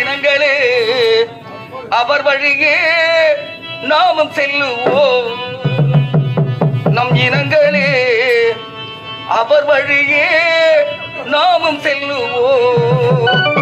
இனங்களே அவர் வழியே நாமும் செல்லுவோம். நம் இனங்களே அவர் வழியே நாமும் செல்லுவோம்.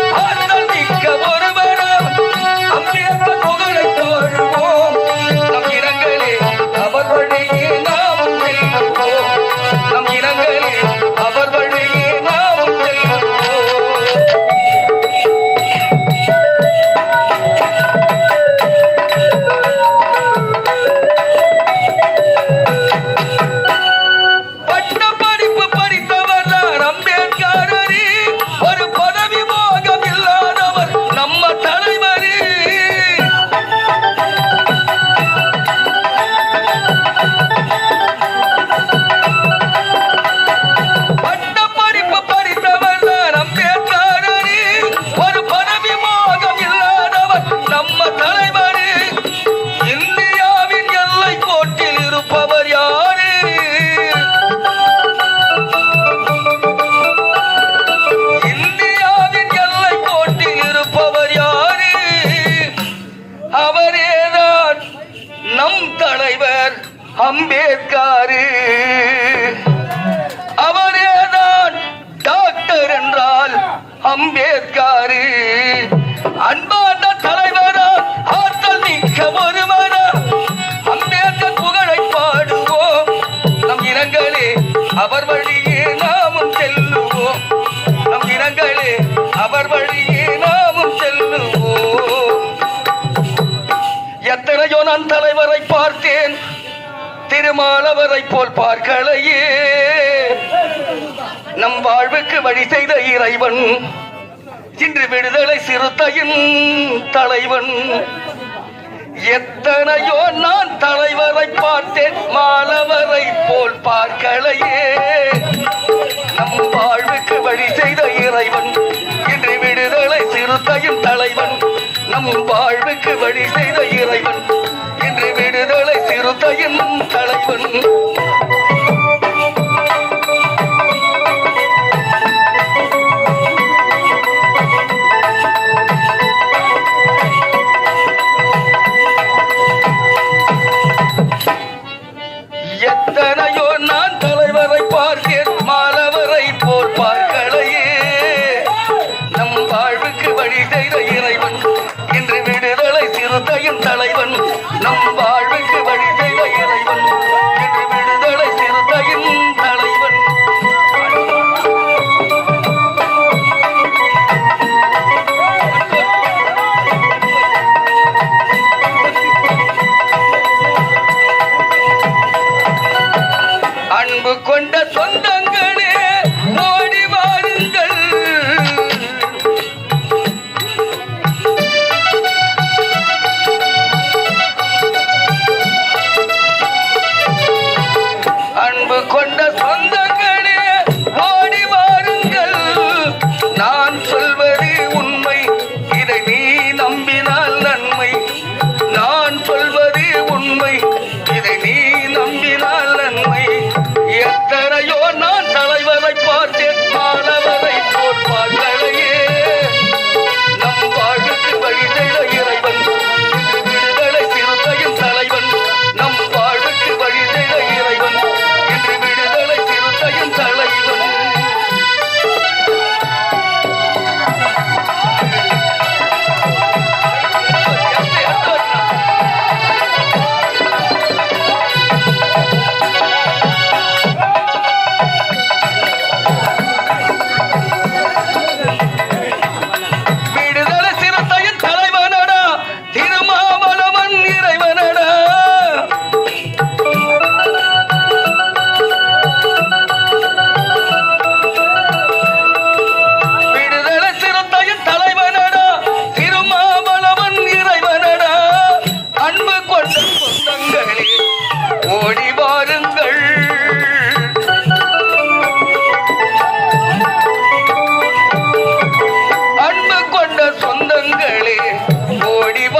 மாலவரை போல் பார்க்கலையே. நம் வாழ்வுக்கு வழி செய்த இறைவன் இன்று விடுதலை சிறுத்தையின் தலைவன். எத்தனையோ நான் தலைவரை பார்த்தேன் மாலவரை போல் பார்க்கலையே. நம் வாழ்வுக்கு வழி செய்த இறைவன் இன்று விடுதலை சிறுத்தையின் தலைவன். நம் வாழ்வுக்கு வழி செய்த இறைவன் இன்று கோட்டையின் தலைவன்.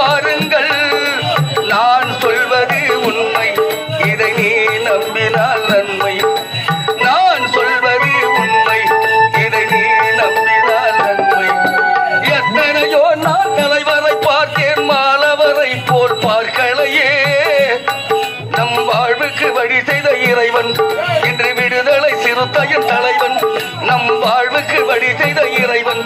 பாருங்கள் நான் சொல்வது உண்மை. இதை நீ நம்பினால் நன்மை. நான் சொல்வது உண்மை. இதை நீ நம்பினால் நன்மை. எத்தனையோ நான் தலைவரை பார்த்தேன் மாலவரை போல் பார்க்கலையே. நம் வாழ்வுக்கு வழி செய்த இறைவன் இன்று விடுதலை சிறுத்தையின் தலைவன். நம் வாழ்வுக்கு வழி செய்த இறைவன்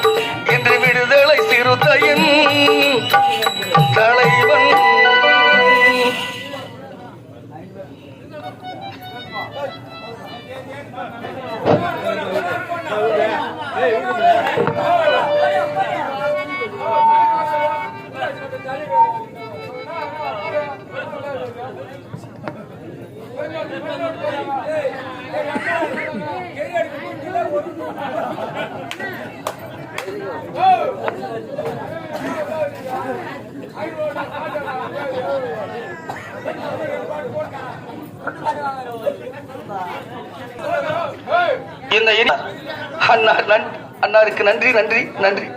இந்த நன்- அண்ணாருக்கு நன்றி நன்றி நன்றி.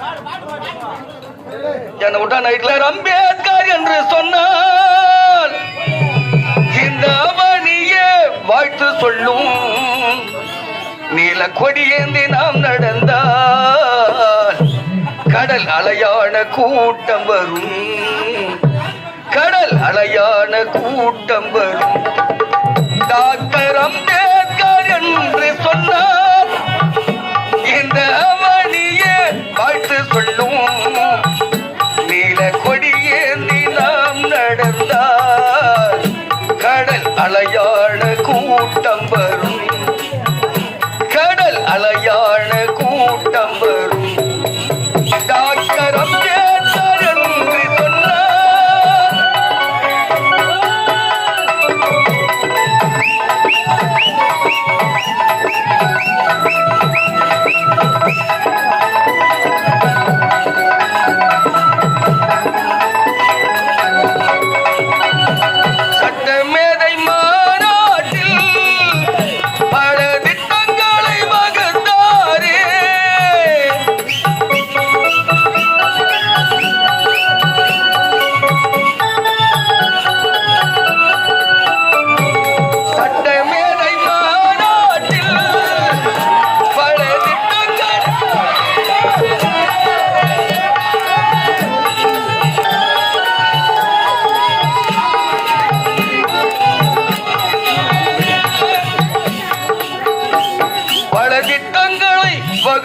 என்னை விட்டா நைட்ல அம்பேத்கர் என்று சொன்னால் இந்த வாழ்த்து சொல்லும். நீல கொடியேந்தி நாம் நடந்தால் கடல் அலையான கூட்டம் வரும். கடல் அலையான கூட்டம் வரும். டாக்டர் அம்பேத்கர் என்று சொன்னார். இந்த அவனியே வாழ்த்து சொல்லும். நீல கொடியேந்தி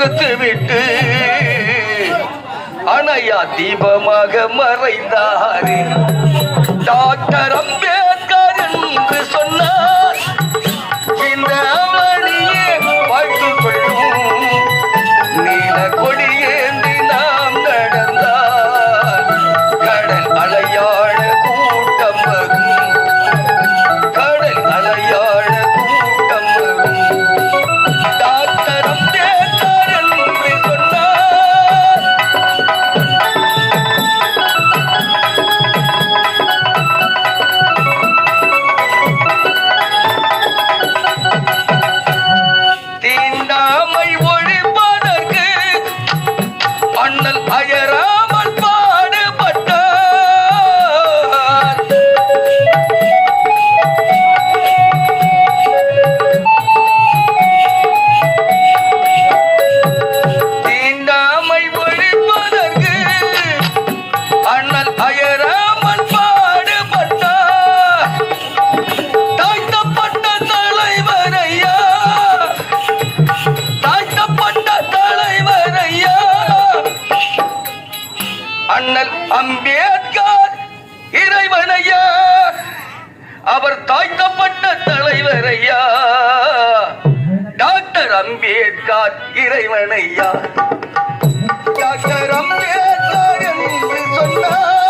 கொடுத்து விட்டு. அணையா தீபமாக மறைந்தாரே. டாக்டர் அம்பே அண்ணல் அம்பேத்கர் இறைவனையா. அவர் தாழ்த்தப்பட்ட தலைவரையா. டாக்டர் அம்பேத்கர் இறைவனையா. டாக்டர் அம்பேத்கர் என்று சொன்னார்